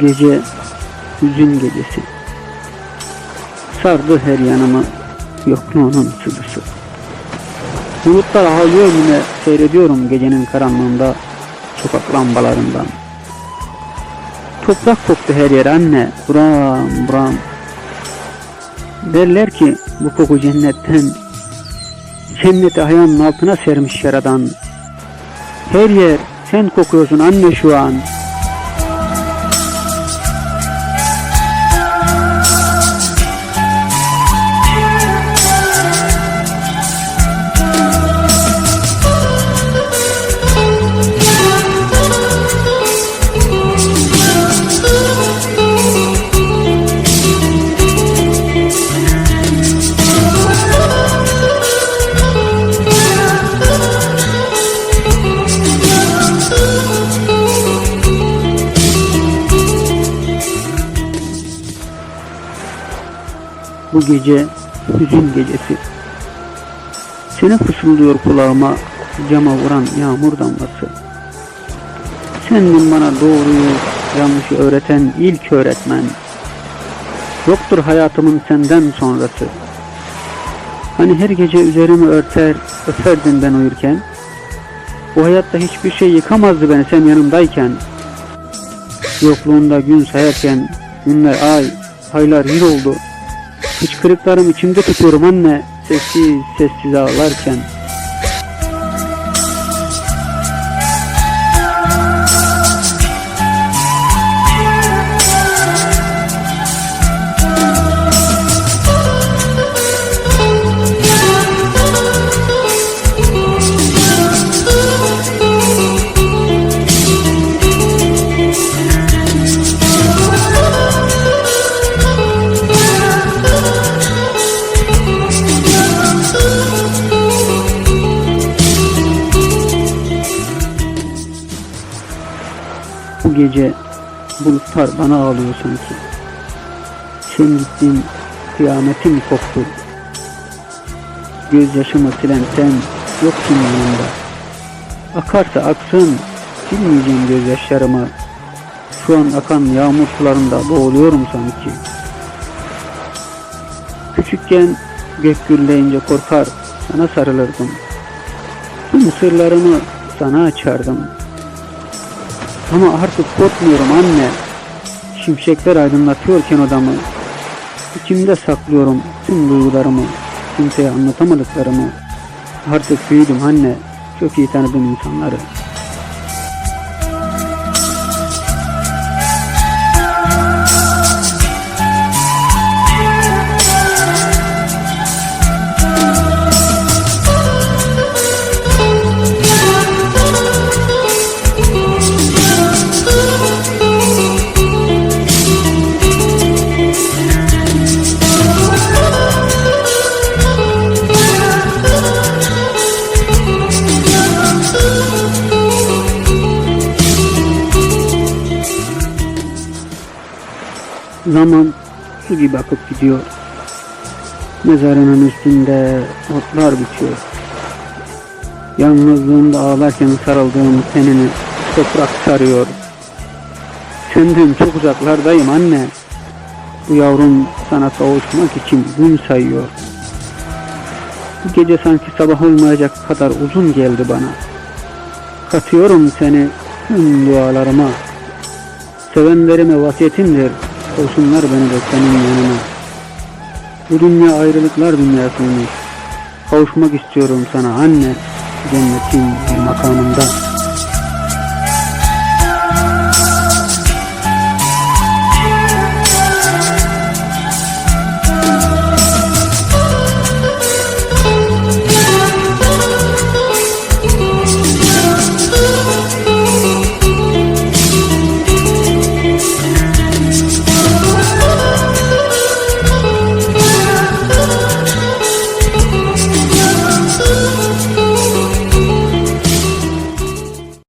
Gece hüzün gecesi. Sardı her yanımı yokluğunun sıdısı. Bulutlar ağlıyor yine seyrediyorum gecenin karanlığında sokak lambalarından. Toprak koktu her yer anne buram buram. Derler ki bu koku cennetten Cenneti ayağının altına sermiş yaradan. Her yer sen kokuyorsun anne şu an. Bu gece hüzün gecesi. Seni fısıldıyor kulağıma cama vuran yağmur damlası. Sendin bana doğruyu yanlışı öğreten ilk öğretmen. Yoktur hayatımın senden sonrası. Hani her gece üzerimi örter, öperdin ben uyurken. Bu hayatta hiçbir şey yıkamazdı beni sen yanımdayken. Yokluğunda gün sayarken günler ay, aylar yıl oldu. Hıçkırıklarım içimde tutuyorum anne sessiz sessiz ağlarken. Bu gece bulutlar bana ağlıyor sanki. Sen gittin kıyametim koptu. Gözyaşımı silen sen yoksun yanımda. Akarsa aksın silmeyeceğim gözyaşlarımı. Şu an akan yağmur sularında boğuluyorum sanki. Küçükken gök gürleyince korkar sana sarılırdım. Tüm sırlarımı sana açardım. Ama artık korkmuyorum anne. Şimşekler aydınlatıyorken odamı. İçimde saklıyorum tüm duygularımı. Kimseye anlatamadıklarımı. Artık büyüdüm anne. Çok iyi tanıdım insanları. Zaman su gibi akıp gidiyor. Mezarının üstünde otlar bitiyor. Yalnızlığımda ağlarken sarıldığım tenini toprak sarıyor. Senden çok uzaklardayım anne. Bu yavrum sana kavuşmak için gün sayıyor. Bu gece sanki sabah olmayacak kadar uzun geldi bana. Katıyorum seni tüm dualarıma. Sevenlerime vasiyetimdir. Olsunlar beni de senin yanına. Bu dünya ayrılıklar dünyasıymış. Kavuşmak istiyorum sana anne. Cennetin makamında.